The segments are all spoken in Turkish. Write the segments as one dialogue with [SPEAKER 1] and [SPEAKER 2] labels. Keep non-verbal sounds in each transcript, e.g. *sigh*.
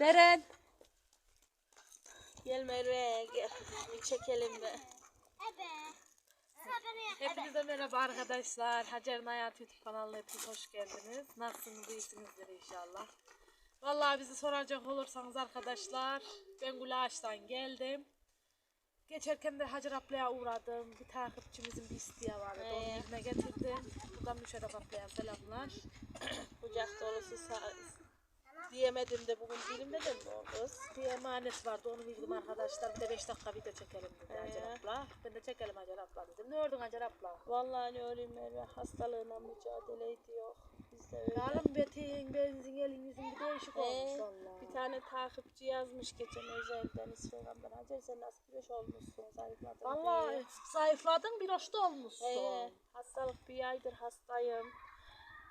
[SPEAKER 1] Deren.
[SPEAKER 2] Gel Merve gel. Bir çekelim be.
[SPEAKER 1] Hepinize merhaba arkadaşlar. Hacer'in Hayat YouTube kanalına hepiniz hoş geldiniz. Nasılsınız? İyisinizdir inşallah. Vallahi bizi soracak olursanız arkadaşlar ben Gulaş'tan geldim. Geçerken de Hacer ablaya uğradım. Bir takipçimizin bir isteği vardı. Onu
[SPEAKER 2] Ee?
[SPEAKER 1] yerine getirdim. Buradan Müşerref ablaya selamlar.
[SPEAKER 2] Kucak dolusu sağ... Diyemedim de bugün dilimde de mi kız?
[SPEAKER 1] Bir emanet vardı onu verdim arkadaşlar. Bir de 5 dakika video çekelim dedi
[SPEAKER 2] Ee?
[SPEAKER 1] Hacer abla. Ben de çekelim Hacer abla dedim. Ne ördün Hacer abla?
[SPEAKER 2] Vallahi ne öyleyim Merve hastalığına mücadele ediyor. Biz de öyle.
[SPEAKER 1] Yarın betin, benzin, elin yüzün bir değişik olmuş
[SPEAKER 2] Ee,
[SPEAKER 1] valla.
[SPEAKER 2] bir tane takipçi yazmış geçen özelden Instagram'dan. Hacer sen nasıl güneş olmuşsun zayıfladın
[SPEAKER 1] Valla
[SPEAKER 2] diye.
[SPEAKER 1] zayıfladın bir hoşta olmuşsun.
[SPEAKER 2] Ee, hastalık bir aydır hastayım.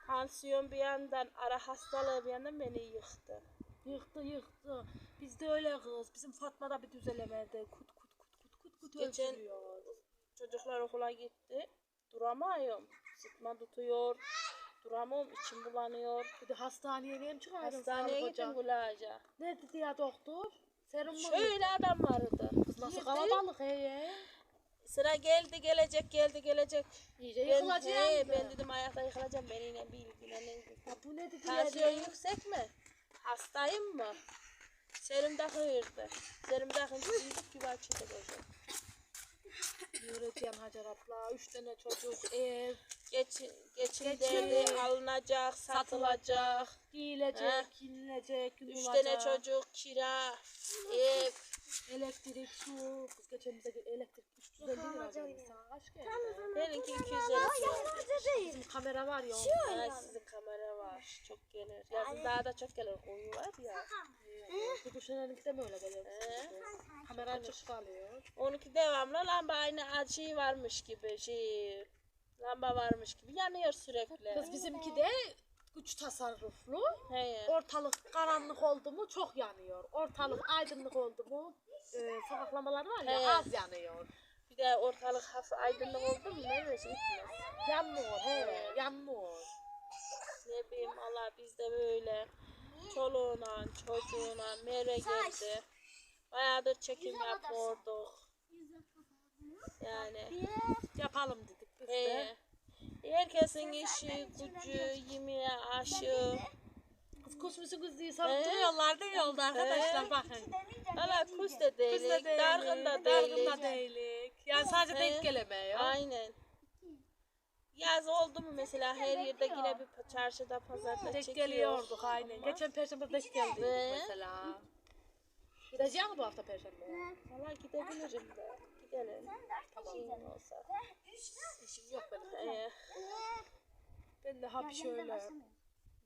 [SPEAKER 2] Tansiyon bir yandan, ara hastalığı bir yandan beni yıktı.
[SPEAKER 1] Yıktı yıktı. Biz de öyle kız. Bizim Fatma da bir düzelemedi. Kut kut kut kut kut kut
[SPEAKER 2] Geçen-
[SPEAKER 1] öldürüyor.
[SPEAKER 2] Çocuklar okula gitti. Duramıyorum. Sıtma tutuyor. Duramıyorum. içim bulanıyor.
[SPEAKER 1] Bir de hastaneye niye mi çıkardın?
[SPEAKER 2] Hastaneye
[SPEAKER 1] sağlık
[SPEAKER 2] gittim
[SPEAKER 1] hocam? Ne dedi ya doktor? Serum mu?
[SPEAKER 2] Şöyle adam vardı.
[SPEAKER 1] Kız nasıl
[SPEAKER 2] Girdi,
[SPEAKER 1] kalabalık he?
[SPEAKER 2] Sıra geldi gelecek geldi gelecek.
[SPEAKER 1] İyice
[SPEAKER 2] Ben,
[SPEAKER 1] yıkılacağım.
[SPEAKER 2] he, ben dedim ayakta yıkılacağım. Beni yine bir ilgilenin.
[SPEAKER 1] Ya bu ne dedi
[SPEAKER 2] Tansiyon
[SPEAKER 1] ya?
[SPEAKER 2] yüksek mi? Hastayım mı? Serum takıyordu. Serum takınca yüzük gibi açıldı gözüm.
[SPEAKER 1] Yürüyeceğim Hacer abla. Üç tane çocuk, ev,
[SPEAKER 2] Geçin, geçin
[SPEAKER 1] Geçin.
[SPEAKER 2] derdi alınacak, satılacak.
[SPEAKER 1] giyilecek,
[SPEAKER 2] He.
[SPEAKER 1] giyinilecek,
[SPEAKER 2] Üç tane çocuk, kira, ev.
[SPEAKER 1] Elektrik, su. Kız geçen bize elektrik 350 lira geldi. Sana kaç geldi?
[SPEAKER 2] Benimki 250 lira.
[SPEAKER 1] Bizim kamera var ya.
[SPEAKER 2] Ay sizin kamera var. Çok gelir. Yazın daha da çok gelir. Koyu var ya.
[SPEAKER 1] Bu düşünenlik de mi öyle geliyor? Kamera açık kalıyor.
[SPEAKER 2] Onunki devamlı lamba aynı şey varmış gibi. Şey, lamba varmış gibi yanıyor sürekli.
[SPEAKER 1] Kız bizimki de güç tasarruflu.
[SPEAKER 2] He.
[SPEAKER 1] Ortalık karanlık oldu mu çok yanıyor. Ortalık aydınlık oldu mu e, sokaklamaları var ya
[SPEAKER 2] He.
[SPEAKER 1] az yanıyor.
[SPEAKER 2] Bir de ortalık hafif aydınlık oldu mu ne şey gitmez.
[SPEAKER 1] Yanmıyor he yanmıyor.
[SPEAKER 2] Ne bileyim Allah bizde böyle çoluğuna, çocuğuna mere geldi. Bayağıdır çekim yapıyorduk. Yani
[SPEAKER 1] Yapalım dedik biz de.
[SPEAKER 2] he. Herkesin işi, gücü, yemeği, aşı.
[SPEAKER 1] Kız kusmusu kız diye saptırıyorlar değil yolda arkadaşlar
[SPEAKER 2] He.
[SPEAKER 1] bakın.
[SPEAKER 2] Valla kus da
[SPEAKER 1] Kız
[SPEAKER 2] değilik,
[SPEAKER 1] da değilik,
[SPEAKER 2] dargın da
[SPEAKER 1] dargın
[SPEAKER 2] değilik.
[SPEAKER 1] Yani sadece
[SPEAKER 2] He.
[SPEAKER 1] denk gelemiyor.
[SPEAKER 2] Aynen. Yaz oldu mu mesela her yerde yine bir çarşıda pazarda
[SPEAKER 1] Denk
[SPEAKER 2] çekiyor.
[SPEAKER 1] geliyorduk aynen. Geçen perşembe denk geldik
[SPEAKER 2] Ve-
[SPEAKER 1] mesela. Gideceğim mi bu hafta perşembe?
[SPEAKER 2] Valla gidebilirim de. Gidelim. Şeyim olsa.
[SPEAKER 1] İşim yok benim.
[SPEAKER 2] Ee,
[SPEAKER 1] Ben de hap şöyle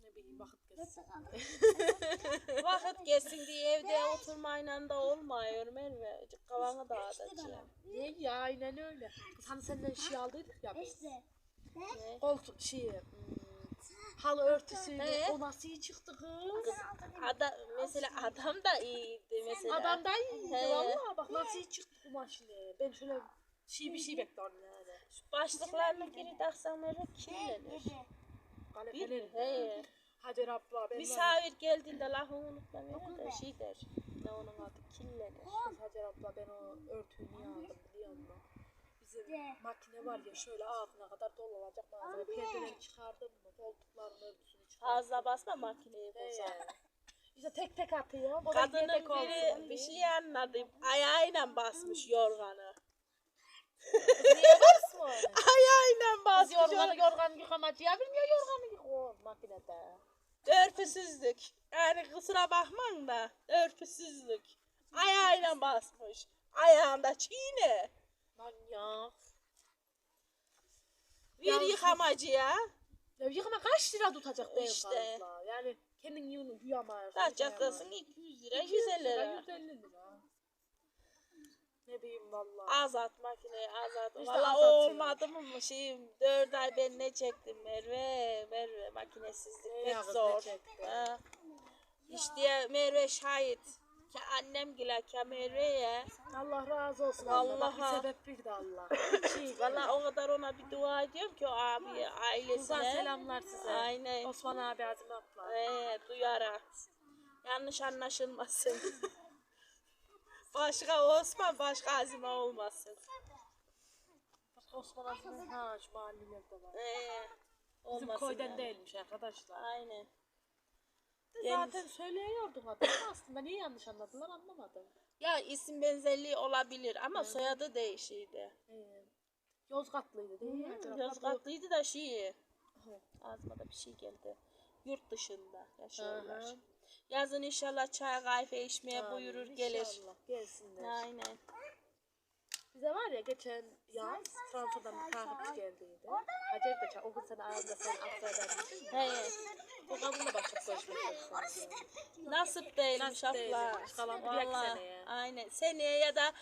[SPEAKER 1] ne bileyim vakit geçsin. *laughs*
[SPEAKER 2] vakit geçsin diye evde oturmayla da olmuyor Merve. Azıcık kafanı dağıtacağım.
[SPEAKER 1] Ne ya aynen öyle. Kız hani senden şey aldıydık ya biz.
[SPEAKER 2] Ne?
[SPEAKER 1] Koltuk şeyi. hmm, halı örtüsüyle.
[SPEAKER 2] He.
[SPEAKER 1] O nasıl iyi çıktı kız?
[SPEAKER 2] Adam, mesela adam da iyiydi mesela.
[SPEAKER 1] Adam da iyiydi
[SPEAKER 2] He.
[SPEAKER 1] valla. Bak nasıl iyi çıktı kumaşını. Ben şöyle şey bir şey bekliyorum yani.
[SPEAKER 2] Şu başlıklarını geri taksan Merve kirlenir.
[SPEAKER 1] Kalefeleri.
[SPEAKER 2] He.
[SPEAKER 1] Hacer abla ben
[SPEAKER 2] Misafir geldiğinde lafı unutma Merve de şey der. Ne onun adı kirlenir.
[SPEAKER 1] Hacer abla ben o örtüyü niye aldım biliyor musun? Bizim makine var ya şöyle ağzına kadar dolu olacak malzeme. Perdeleri çıkardım mı? Koltukların örtüsünü çıkardım.
[SPEAKER 2] Fazla basma makineyi bozar.
[SPEAKER 1] He. İşte tek tek atıyor. O da
[SPEAKER 2] Kadının
[SPEAKER 1] yedek olsun
[SPEAKER 2] biri
[SPEAKER 1] diye.
[SPEAKER 2] bir şey anladı. Ayağıyla basmış yorganı.
[SPEAKER 1] Niye basma? *laughs*
[SPEAKER 2] Ayağıyla
[SPEAKER 1] Biz
[SPEAKER 2] basmış.
[SPEAKER 1] yorganı yorgan yıkamacıya bilmiyor yorganı yıkıyor makinede.
[SPEAKER 2] Örpüsüzlük. Yani kusura bakmayın da örpüsüzlük. Ayağıyla basmış. Ayağında çiğne.
[SPEAKER 1] Manyak.
[SPEAKER 2] Bir
[SPEAKER 1] Yalnız-
[SPEAKER 2] yıkamacıya.
[SPEAKER 1] Ya yıkama kaç lira tutacak değil
[SPEAKER 2] İşte.
[SPEAKER 1] fazla. Yani kendin yunu yuyamayasın.
[SPEAKER 2] Kaçaklasın 200 lira 150 lira.
[SPEAKER 1] 150 lira. Ne bileyim valla.
[SPEAKER 2] Azat makineyi azat.
[SPEAKER 1] İşte
[SPEAKER 2] Valla
[SPEAKER 1] azat
[SPEAKER 2] olmadı mı şeyim 4 ay ben ne çektim Merve. Merve makinesizlik
[SPEAKER 1] Ne
[SPEAKER 2] pek
[SPEAKER 1] ya kız, ne
[SPEAKER 2] zor. Ha. İşte Merve şahit. Ki annem gila ki Merve'ye.
[SPEAKER 1] Allah razı olsun. Allah. Bak bir sebep bildi Allah. *laughs* Şey,
[SPEAKER 2] Valla o kadar ona bir dua ediyorum ki o abi
[SPEAKER 1] Buradan
[SPEAKER 2] ailesine.
[SPEAKER 1] selamlar size.
[SPEAKER 2] Aynen.
[SPEAKER 1] Osman abi Azim abla.
[SPEAKER 2] Ee, duyarak. Yanlış anlaşılmasın. *laughs* başka Osman, başka Azime olmasın.
[SPEAKER 1] Osman Azmi ha şu mahallelerde var.
[SPEAKER 2] Ee,
[SPEAKER 1] Bizim
[SPEAKER 2] olmasın
[SPEAKER 1] köyden
[SPEAKER 2] yani.
[SPEAKER 1] değilmiş arkadaşlar.
[SPEAKER 2] Aynen.
[SPEAKER 1] De Zaten söyleyiyordun adını ama aslında niye yanlış anladılar anlamadım.
[SPEAKER 2] Ya isim benzerliği olabilir ama soyadı değişiydi.
[SPEAKER 1] Ee, Yozgatlıydı değil mi? acaba?
[SPEAKER 2] Yozgatlıydı da şey. Ağzıma da bir şey geldi. Yurt dışında yaşıyorlar.
[SPEAKER 1] Hı hı.
[SPEAKER 2] Yazın inşallah çay kahve içmeye
[SPEAKER 1] Amin,
[SPEAKER 2] buyurur gelir.
[SPEAKER 1] inşallah Gelsinler.
[SPEAKER 2] Aynen.
[SPEAKER 1] Bize var ya geçen yaz Fransa'dan bir takipçi geldiydi. Hacer de çağ- o gün sen ağzında sen Aksaray'dan gittin mi?
[SPEAKER 2] He.
[SPEAKER 1] O kadınla başlık görüşmek istiyorsun.
[SPEAKER 2] Nasip değilmiş
[SPEAKER 1] Nasip
[SPEAKER 2] abla.
[SPEAKER 1] değilmiş. Kalan bir dahaki
[SPEAKER 2] Vallahi,
[SPEAKER 1] seneye.
[SPEAKER 2] Aynen. Seneye ya da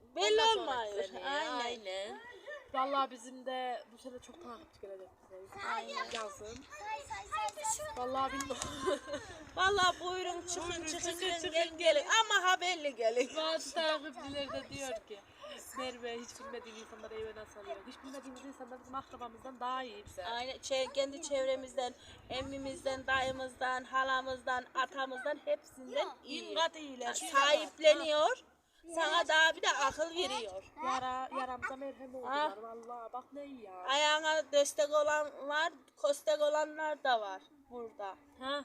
[SPEAKER 2] belli
[SPEAKER 1] Ondan sonraki
[SPEAKER 2] olmuyor.
[SPEAKER 1] seneye,
[SPEAKER 2] Aynen.
[SPEAKER 1] Aynen. Vallahi bizim de bu sene çok takipçi gelecek bize.
[SPEAKER 2] Aynen.
[SPEAKER 1] Yazın. Vallahi bilmiyorum. *laughs*
[SPEAKER 2] Vallahi buyurun çıkın
[SPEAKER 1] Buyurun,
[SPEAKER 2] çıkın,
[SPEAKER 1] çıkın,
[SPEAKER 2] çıkın,
[SPEAKER 1] çıkın,
[SPEAKER 2] gelin, gelin. ama haberli gelin.
[SPEAKER 1] Bazı takipçiler de diyor ki Merve hiç bilmediğin insanları eve nasıl alıyor? Hiç bilmediğimiz insanlar bizim akrabamızdan daha iyi bize.
[SPEAKER 2] Aynen çe- kendi çevremizden, emmimizden, dayımızdan, halamızdan, atamızdan hepsinden iyi.
[SPEAKER 1] İn kat iyiler.
[SPEAKER 2] Sahipleniyor. Sana daha bir de akıl veriyor.
[SPEAKER 1] Yara, yaramıza merhem oldular. Vallahi bak ne iyi ya.
[SPEAKER 2] Ayağına destek olan var, kostek olanlar da var burada.
[SPEAKER 1] Ha?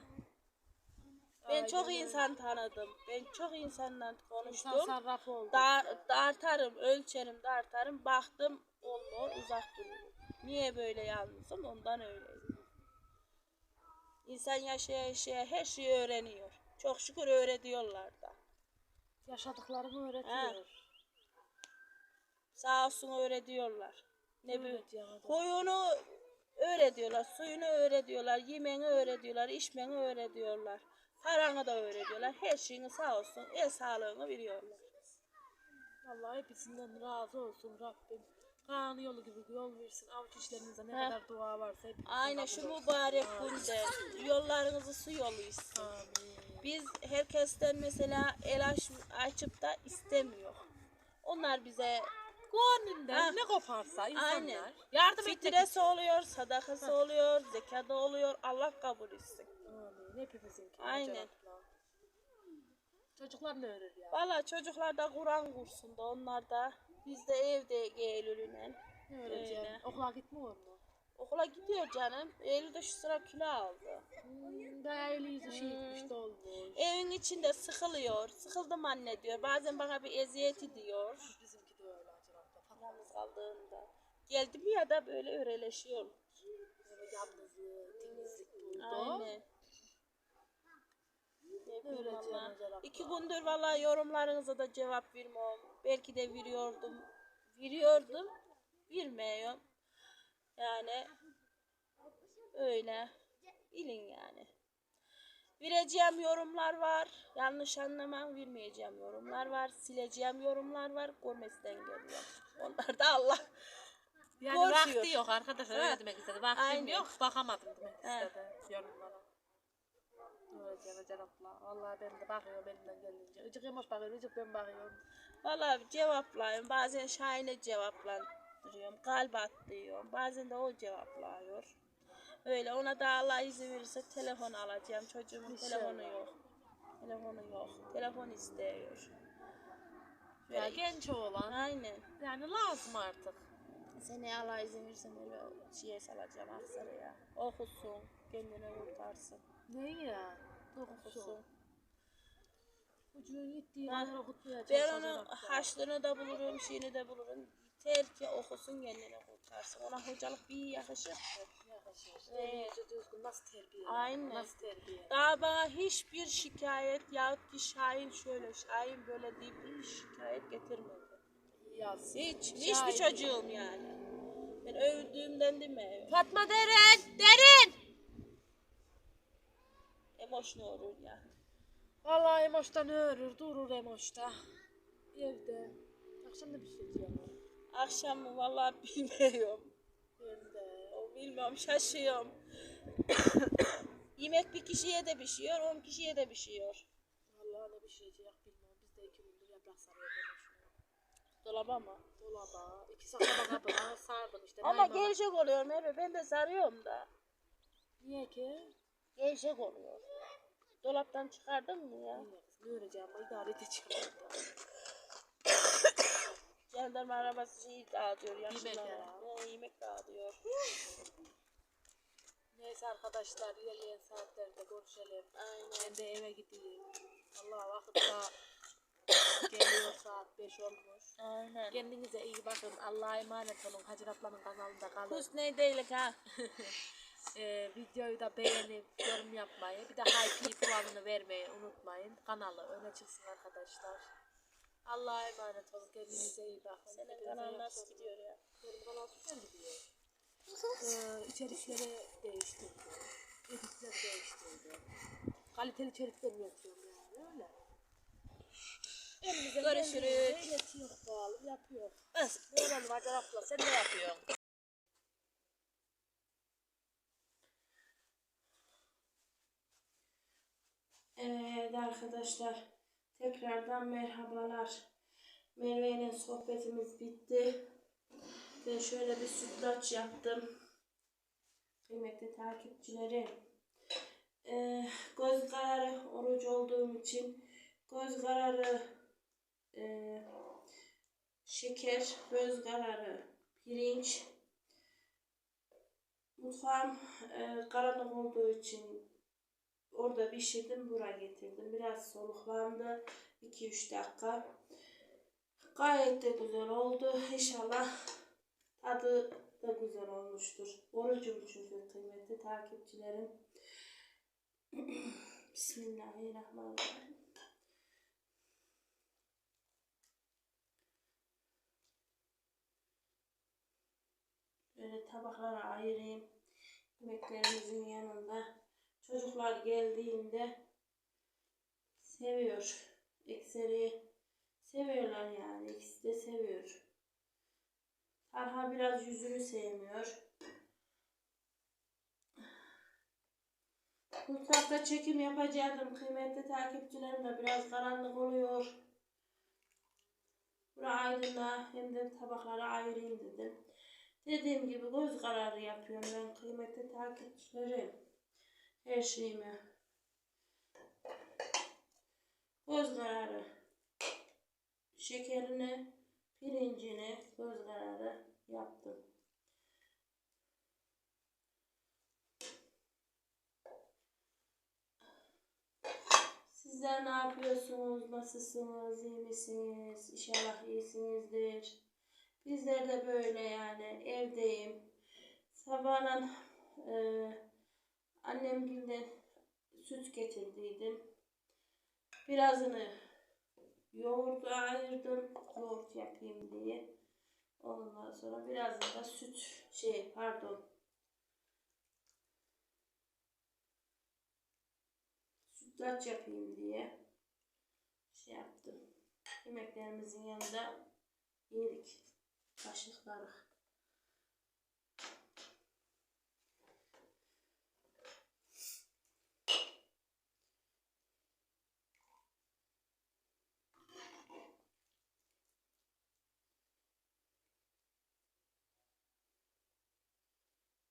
[SPEAKER 2] Ben
[SPEAKER 1] Aynen
[SPEAKER 2] çok
[SPEAKER 1] öyle.
[SPEAKER 2] insan tanıdım. Ben çok insanla konuştum.
[SPEAKER 1] İnsan sarrafı oldu.
[SPEAKER 2] Da dartarım, ölçerim, dartarım. Baktım olmuyor, uzak duruyor. Niye böyle yalnızım? Ondan öyleyim. İnsan yaşaya yaşaya her şeyi öğreniyor. Çok şükür öğretiyorlar da.
[SPEAKER 1] Yaşadıklarını öğretiyor.
[SPEAKER 2] Sağ olsun öğretiyorlar. Ne
[SPEAKER 1] adam.
[SPEAKER 2] Koyunu öğretiyorlar, suyunu öğretiyorlar, yemeğini öğretiyorlar, içmeni öğretiyorlar. Paranı da öğretiyorlar. Her şeyini sağ olsun, el sağlığını veriyorlar.
[SPEAKER 1] Vallahi hepsinden razı olsun Rabbim. Kanı yolu gibi yol versin. Avuç işlerinizde ne
[SPEAKER 2] Heh.
[SPEAKER 1] kadar dua varsa hepinizin
[SPEAKER 2] Aynen şu mübarek günde yollarınızı su yolu.
[SPEAKER 1] Amin.
[SPEAKER 2] Biz herkesten mesela el aç, açıp da istemiyor. Onlar bize
[SPEAKER 1] Gönlünden
[SPEAKER 2] Ha.
[SPEAKER 1] ne koparsa insanlar
[SPEAKER 2] Aynen.
[SPEAKER 1] yardım etmek
[SPEAKER 2] fitresi oluyor, sadakası oluyor, zekada oluyor. Allah kabul etsin.
[SPEAKER 1] Amin. Hepimizinki.
[SPEAKER 2] Aynen.
[SPEAKER 1] Çocuklar ne öğrenir ya?
[SPEAKER 2] Valla çocuklar da Kur'an kursunda onlar da. Biz de evde Eylül'üne.
[SPEAKER 1] Ne öğrenecek?
[SPEAKER 2] Öyle.
[SPEAKER 1] Okula gitmiyor mu?
[SPEAKER 2] Okula gidiyor canım. Eylül'de şu sıra kilo aldı.
[SPEAKER 1] Hmm, daha eli yüzü şey
[SPEAKER 2] Hmm.
[SPEAKER 1] gitmiş de olmuş.
[SPEAKER 2] Evin içinde sıkılıyor. Sıkıldım anne diyor. Bazen bana bir eziyet diyor.
[SPEAKER 1] Bizimki de öyle Hacer abla.
[SPEAKER 2] Yalnız kaldığında. Geldim ya da böyle öreleşiyor.
[SPEAKER 1] Yalnızlığı, temizlik.
[SPEAKER 2] Aynen. Valla.
[SPEAKER 1] Abla.
[SPEAKER 2] İki gündür valla yorumlarınıza da cevap vermiyorum. Belki de veriyordum. Veriyordum. Vermiyorum. Yani öyle. Bilin yani. Vereceğim yorumlar var. Yanlış anlamam. Vermeyeceğim yorumlar var. Sileceğim yorumlar var. Görmesinden geliyor. Onlar da Allah.
[SPEAKER 1] Yani
[SPEAKER 2] Korkuyor.
[SPEAKER 1] vakti yok arkadaşlar öyle demek istedi. Vaktim
[SPEAKER 2] Aynen.
[SPEAKER 1] yok bakamadım demek istedi yorumlara. Hacer abla. Vallahi ben de bakıyorum elimden gelince. Icık yamaç bakıyor, icık ben bakıyorum.
[SPEAKER 2] Valla cevaplayın. Bazen Şahin'e cevaplandırıyorum. Kalp atlıyorum. Bazen de o cevaplıyor. Öyle ona da Allah izin verirse telefon alacağım. Çocuğumun
[SPEAKER 1] İnşallah.
[SPEAKER 2] telefonu yok. Telefonu yok. Telefon istiyor.
[SPEAKER 1] Ya
[SPEAKER 2] Böyle-
[SPEAKER 1] genç oğlan.
[SPEAKER 2] Aynen.
[SPEAKER 1] Yani lazım artık.
[SPEAKER 2] Seni Allah izin verirse öyle şeye salacağım Aksaray'a. Okusun. Kendini kurtarsın.
[SPEAKER 1] Ne ya?
[SPEAKER 2] Okusun. Ha.
[SPEAKER 1] kadar okutmaya
[SPEAKER 2] Ben
[SPEAKER 1] çalışacağım
[SPEAKER 2] onu
[SPEAKER 1] hatta.
[SPEAKER 2] haçlığını da bulurum, şeyini de bulurum. Ki okusun kendini kurtarsın. Ona hocalık bir yakışır.
[SPEAKER 1] Yakışır.
[SPEAKER 2] Evet.
[SPEAKER 1] Düzgün nasıl terbiye?
[SPEAKER 2] Aynen.
[SPEAKER 1] Nasıl terbiye?
[SPEAKER 2] Daha bana hiçbir şikayet yahut ki Şahin şöyle, Şahin böyle deyip hiç şikayet getirmedi.
[SPEAKER 1] Yaz.
[SPEAKER 2] Hiç,
[SPEAKER 1] Şahin.
[SPEAKER 2] hiçbir çocuğum yani. Ben övdüğümden değil mi?
[SPEAKER 1] Fatma Deren! Derin!
[SPEAKER 2] Emoşne olur ya.
[SPEAKER 1] Vallahi Emoş'tan örür, durur Emoş'ta. Evde. Akşam da bir şey diyeceğim.
[SPEAKER 2] Akşam mı vallahi *laughs* bilmiyorum. O bilmiyorum şaşıyorum. *coughs* Yemek bir kişiye de pişiyor, on kişiye de pişiyor.
[SPEAKER 1] Vallahi ne bir diyecek bilmiyorum. Biz de iki gündür yaprak sarıyoruz.
[SPEAKER 2] Dolaba mı?
[SPEAKER 1] Dolaba. iki saklama kabına sardım işte.
[SPEAKER 2] Ama
[SPEAKER 1] Naim Ana-
[SPEAKER 2] gevşek oluyor Merve. Ben de sarıyorum da.
[SPEAKER 1] Niye ki?
[SPEAKER 2] Gevşek oluyor. dolaptan çıkardın mı ya?
[SPEAKER 1] Ne öreceğim idare edeceğim.
[SPEAKER 2] Jandarma arabası şeyi dağıtıyor yaşlılara.
[SPEAKER 1] herhalde.
[SPEAKER 2] He, yemek dağıtıyor.
[SPEAKER 1] Neyse arkadaşlar ilerleyen saatlerde görüşelim.
[SPEAKER 2] Aynen.
[SPEAKER 1] Ben de eve gideyim. Allah vakit daha *coughs* geliyor saat 5 olmuş.
[SPEAKER 2] Aynen.
[SPEAKER 1] Kendinize iyi bakın. Allah'a emanet olun. Hacer ablanın kanalında kalın.
[SPEAKER 2] Kus ne değil ha. *laughs*
[SPEAKER 1] Ee, videoyu da beğenip yorum yapmayı, bir de hype puanını vermeyi unutmayın. Kanalı öne çıksın arkadaşlar. Allah'a emanet olun. Kendinize iyi bakın.
[SPEAKER 2] Senin kanal nasıl gidiyor ya?
[SPEAKER 1] Benim kanal süper gidiyor. Ee, içerikleri değiştirdi. Editleri değiştirdi. Kaliteli içerikler üretiyorum yani öyle. Elimizden
[SPEAKER 2] Görüşürüz.
[SPEAKER 1] iletiyor bağlı yapıyor. Ne olalım Hacer abla sen ne yapıyorsun?
[SPEAKER 2] Evet arkadaşlar tekrardan merhabalar. Merve ile sohbetimiz bitti. Ben şöyle bir sütlaç yaptım. Kıymetli takipçilerim. Ee, göz kararı oruç olduğum için göz kararı e, şeker, göz kararı pirinç mutfağım e, karanlık olduğu için Orada pişirdim, buraya getirdim. Biraz soluklandı. 2-3 dakika. Gayet de güzel oldu. İnşallah tadı da güzel olmuştur. Orucum çünkü kıymetli takipçilerim. *clears throat* Bismillahirrahmanirrahim. Böyle tabaklara ayırayım. Yemeklerimizin yanında. Çocuklar geldiğinde seviyor. Ekseri seviyorlar yani. İkisi de seviyor. Talha biraz yüzünü sevmiyor. Mutfakta çekim yapacaktım. Kıymetli takipçilerim de biraz karanlık oluyor. Buraya aydınla hem de tabaklara ayırayım dedim. Dediğim gibi göz kararı yapıyorum ben kıymetli takipçilerim her şeyimi. Göz kararı. Şekerini, pirincini göz kararı yaptım. Sizler ne yapıyorsunuz? Nasılsınız? İyi misiniz? İnşallah iyisinizdir. Bizler de böyle yani evdeyim. Sabahın eee Annem günden süt getirdiydim. Birazını yoğurda ayırdım. Yoğurt yapayım diye. Ondan sonra birazını da süt şey pardon. Sütlaç yapayım diye şey yaptım. Yemeklerimizin yanında yedik kaşıkları.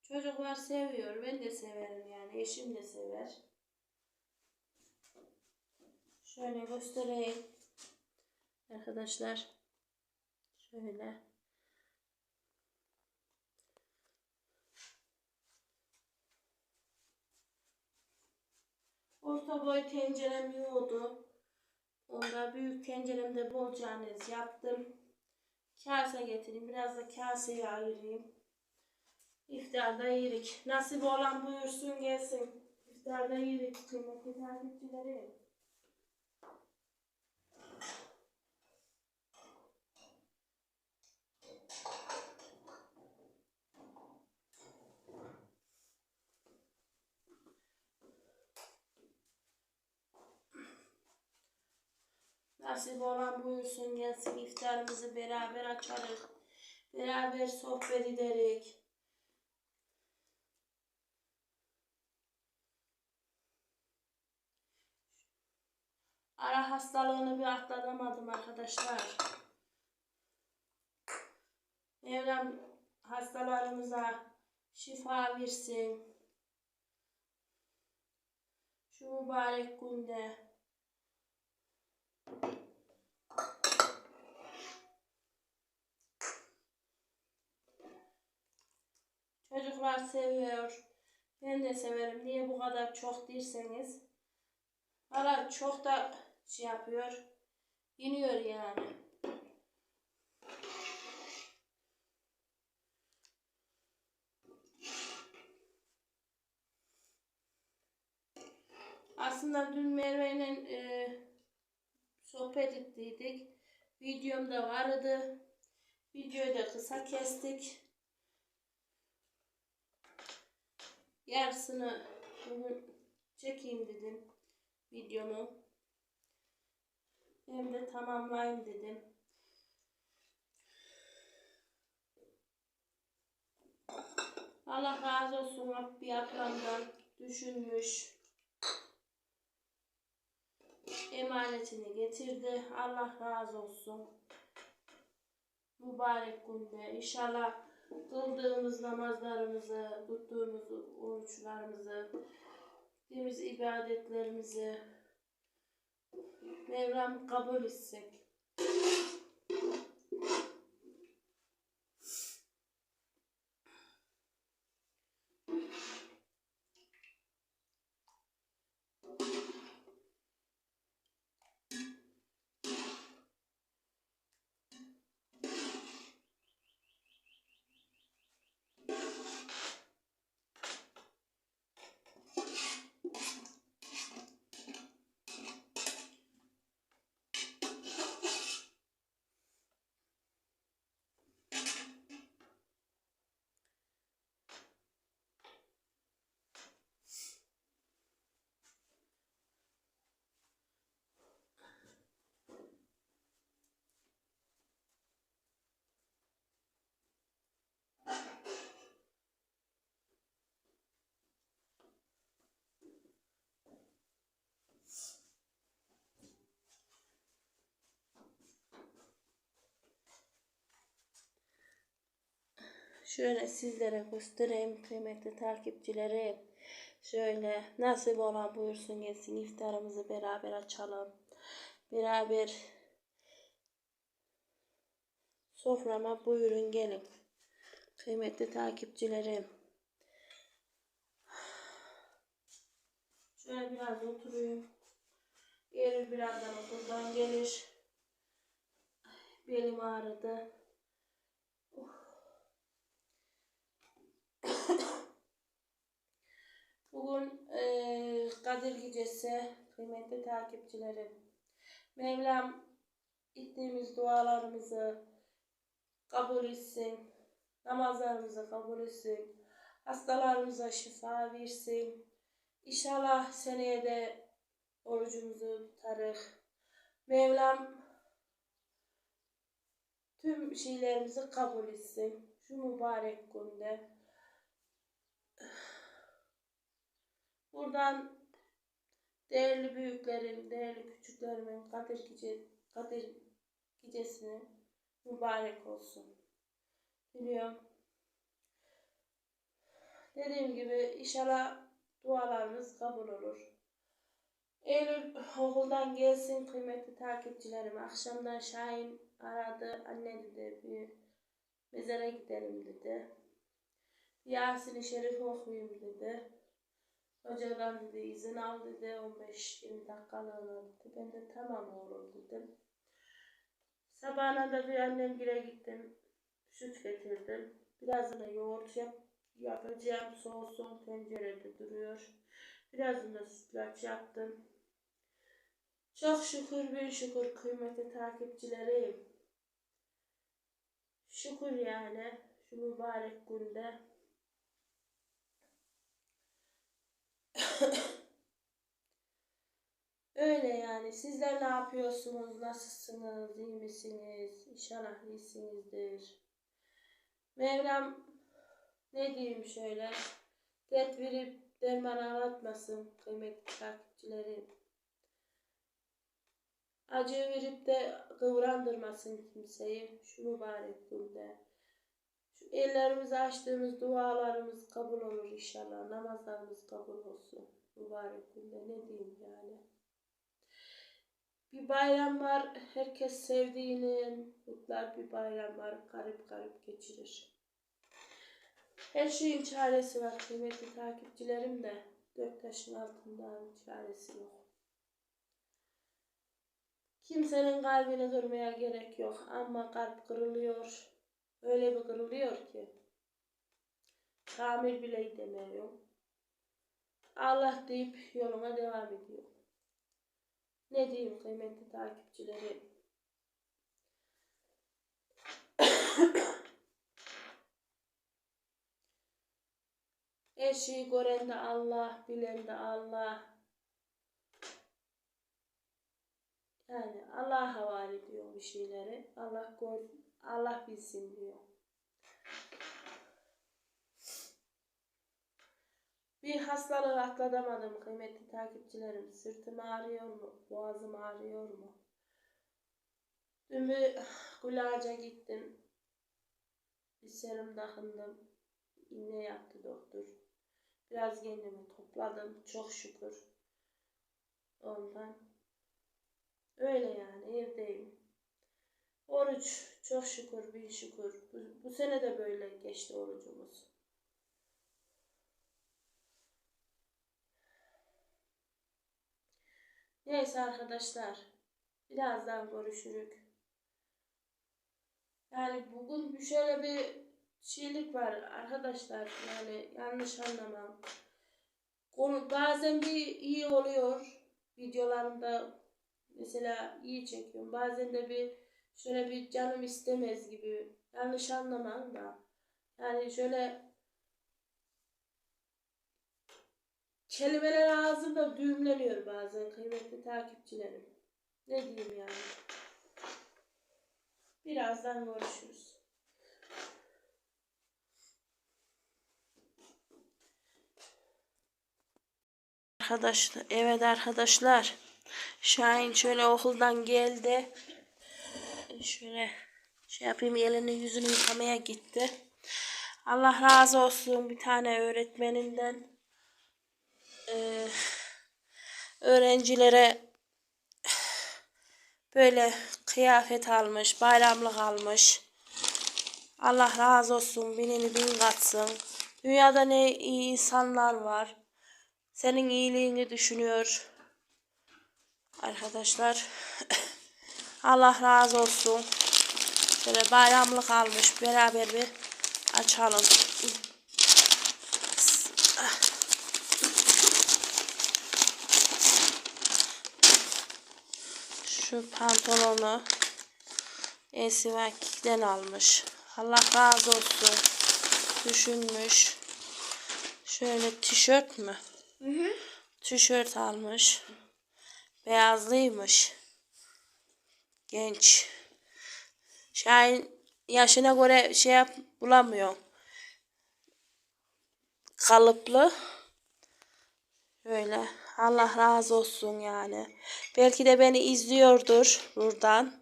[SPEAKER 2] Çocuklar seviyor. Ben de severim yani. Eşim de sever. Şöyle göstereyim. Arkadaşlar. Şöyle. Orta boy tencerem yoğdu. Onda büyük tenceremde bolca anez yaptım. Kase getireyim. Biraz da kaseye ayırayım. İftarda yirik. Nasip olan buyursun gelsin. İftarda yirik kıymetli takipçilerim. Nasip olan buyursun gelsin iftarımızı beraber açarız. Beraber sohbet ederek. Ara hastalığını bir atlatamadım arkadaşlar. Mevlam hastalarımıza şifa versin. Şu mübarek günde Çocuklar seviyor. Ben de severim. Niye bu kadar çok derseniz. Valla çok da şey yapıyor. İniyor yani. Aslında dün Merve'yle e, sohbet ettiydik. Videom da vardı. Videoyu da kısa kestik. Yarısını bugün çekeyim dedim videomu. Hem de tamamlayayım dedim. Allah razı olsun Rabbi ablamdan düşünmüş. Emanetini getirdi. Allah razı olsun. Mübarek günde inşallah kıldığımız namazlarımızı, tuttuğumuz oruçlarımızı, temiz ibadetlerimizi Mevlam kabul etsin. Şöyle sizlere göstereyim kıymetli takipçilerim. Şöyle nasip olan buyursun gelsin iftarımızı beraber açalım. Beraber soframa buyurun gelin. Kıymetli takipçilerim. Şöyle biraz oturayım. Gelir birazdan okuldan gelir. Belim ağrıdı. *coughs* Bugün eee Kadir Gecesi kıymetli takipçilerim. Mevlam ettiğimiz dualarımızı kabul etsin. Namazlarımızı kabul etsin. Hastalarımıza şifa versin. İnşallah seneye de orucumuzu tutarız. Mevlam tüm şeylerimizi kabul etsin. Şu mübarek günde. Buradan değerli büyüklerin, değerli küçüklerimin Kadir, gece, Kadir gecesini mübarek olsun. Biliyorum. Dediğim gibi inşallah dualarımız kabul olur. Eylül okuldan gelsin kıymetli takipçilerim. Akşamdan Şahin aradı. Anne dedi bir mezara gidelim dedi. Yasin-i Şerif okuyayım dedi. Hocadan dedi izin al dedi 15-20 dakikalığına dedi. Ben de tamam oğlum dedim. Sabahına da bir annem gire gittim. Süt getirdim. Birazını yoğurt yap, yapacağım soğusun tencerede duruyor. Birazını sütlaç yaptım. Çok şükür bir şükür kıymetli takipçilerim. Şükür yani şu mübarek günde. *coughs* Öyle yani. Sizler ne yapıyorsunuz? Nasılsınız? iyi misiniz? İnşallah iyisinizdir. Mevlam ne diyeyim şöyle. Dert verip derman ağlatmasın kıymetli takipçilerim. Acı verip de kıvrandırmasın kimseyi şu mübarek günde. Şu ellerimizi açtığımız dualarımız kabul olur inşallah. Namazlarımız kabul olsun. Mübarek günde ne diyeyim yani. Bir bayram var, herkes sevdiğini kutlar bir bayram var, garip garip geçirir. Her şeyin çaresi var kıymetli takipçilerim de. Dört taşın altından çaresi yok. Kimsenin kalbini kırmaya gerek yok ama kalp kırılıyor. Öyle bir kırılıyor ki. Tamir bile edemiyor. Allah deyip yoluna devam ediyor. Ne diyeyim kıymetli takipçilerim. Her *coughs* şeyi gören de Allah, bilen de Allah. Yani Allah havale ediyor bir şeyleri. Allah gör, Allah bilsin diyor. Bir hastalığı atlatamadım kıymetli takipçilerim. Sırtım ağrıyor mu? Boğazım ağrıyor mu? Bir kulaca gittim. Bir serum takındım. İğne yaptı doktor. Biraz kendimi topladım. Çok şükür. Ondan. Öyle yani evdeyim. Oruç çok şükür bir şükür. Bu, bu sene de böyle geçti orucumuz. Neyse arkadaşlar. Birazdan görüşürük. Yani bugün bir şöyle bir şeylik var arkadaşlar. Yani yanlış anlamam. Konu bazen bir iyi oluyor. Videolarımda mesela iyi çekiyorum. Bazen de bir şöyle bir canım istemez gibi. Yanlış anlamam da. Yani şöyle kelimeler ağzımda düğümleniyor bazen kıymetli takipçilerim. Ne diyeyim yani. Birazdan görüşürüz. Arkadaşlar, evet arkadaşlar. Şahin şöyle okuldan geldi. Şöyle şey yapayım elini yüzünü yıkamaya gitti. Allah razı olsun bir tane öğretmeninden. Ee, öğrencilere böyle kıyafet almış, bayramlık almış. Allah razı olsun, binini bin katsın. Dünyada ne iyi insanlar var. Senin iyiliğini düşünüyor. Arkadaşlar *laughs* Allah razı olsun. Böyle bayramlık almış. Beraber bir açalım. Şu pantolonu Esivak'ten almış. Allah razı olsun. Düşünmüş. Şöyle tişört mü? Tişört almış. Beyazlıymış. Genç. Şahin yaşına göre şey yap bulamıyor. Kalıplı. Böyle. Allah razı olsun yani. Belki de beni izliyordur buradan.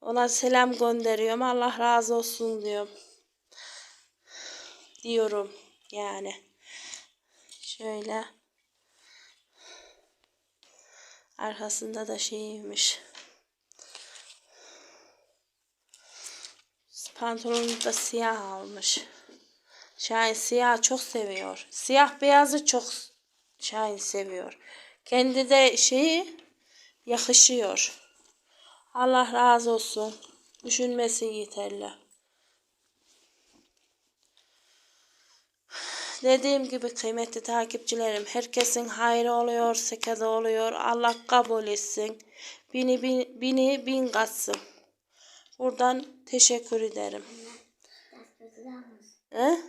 [SPEAKER 2] Ona selam gönderiyorum. Allah razı olsun diyorum. Diyorum yani. Şöyle. Arkasında da şeymiş. Pantolonu da siyah almış. Şahin siyah çok seviyor. Siyah beyazı çok Şahin seviyor. Kendi de şeyi yakışıyor. Allah razı olsun. Düşünmesi yeterli. Dediğim gibi kıymetli takipçilerim herkesin hayrı oluyor, sekede oluyor. Allah kabul etsin. Bini bin, bini bin katsın. Buradan teşekkür ederim. He?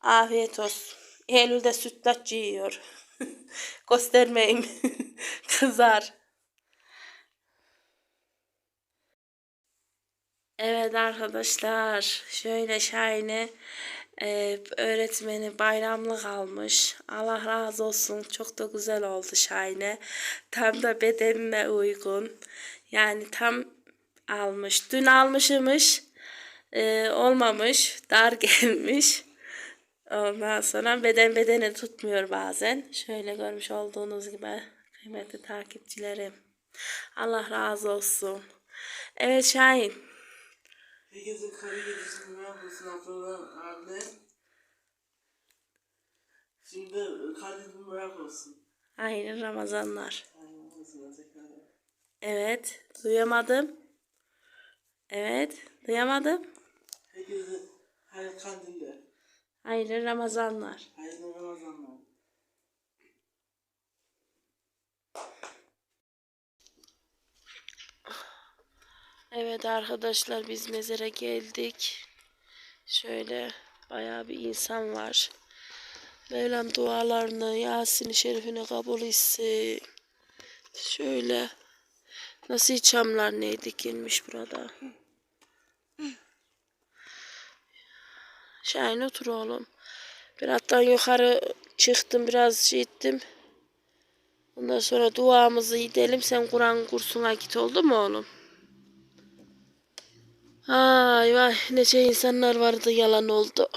[SPEAKER 2] Afiyet olsun. Eylül'de sütlaç yiyor. *laughs* Göstermeyin. *laughs* Kızar. Evet arkadaşlar. Şöyle Şahin'e e, öğretmeni bayramlık almış. Allah razı olsun. Çok da güzel oldu Şahin'e. Tam da bedenine uygun. Yani tam almış. Dün almışımış. E, olmamış. Dar *laughs* gelmiş. Ondan sonra beden bedeni tutmuyor bazen. Şöyle görmüş olduğunuz gibi kıymetli takipçilerim. Allah razı olsun. Evet Şahin.
[SPEAKER 3] Herkesin karı gecesi yapılsın haftadan anne. Şimdi kalbim merak olsun.
[SPEAKER 2] Hayırlı Ramazanlar.
[SPEAKER 3] Aynen tekrar.
[SPEAKER 2] Evet. Duyamadım. Evet. Duyamadım.
[SPEAKER 3] Herkese hayır kandiller.
[SPEAKER 2] Hayırlı Ramazanlar.
[SPEAKER 3] Hayırlı Ramazanlar.
[SPEAKER 2] Evet arkadaşlar biz mezara geldik. Şöyle bayağı bir insan var. Mevlam dualarını Yasin-i Şerif'ine kabul etsin. Şöyle nasıl çamlar ne dikilmiş burada. Şahin otur oğlum. Bir hattan yukarı çıktım biraz şey ettim. Ondan sonra duamızı edelim. Sen Kur'an kursuna git oldu mu oğlum? Ay vay nece insanlar vardı yalan oldu.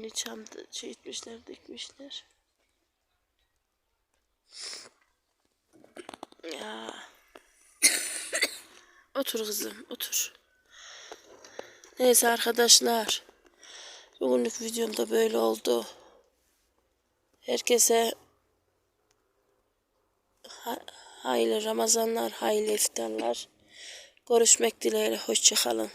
[SPEAKER 2] Yeni çam şey etmişler dikmişler. Ya. otur kızım otur. Neyse arkadaşlar. Bugünlük videom da böyle oldu. Herkese ha- hayırlı Ramazanlar, hayırlı iftarlar. Görüşmek dileğiyle. Hoşçakalın.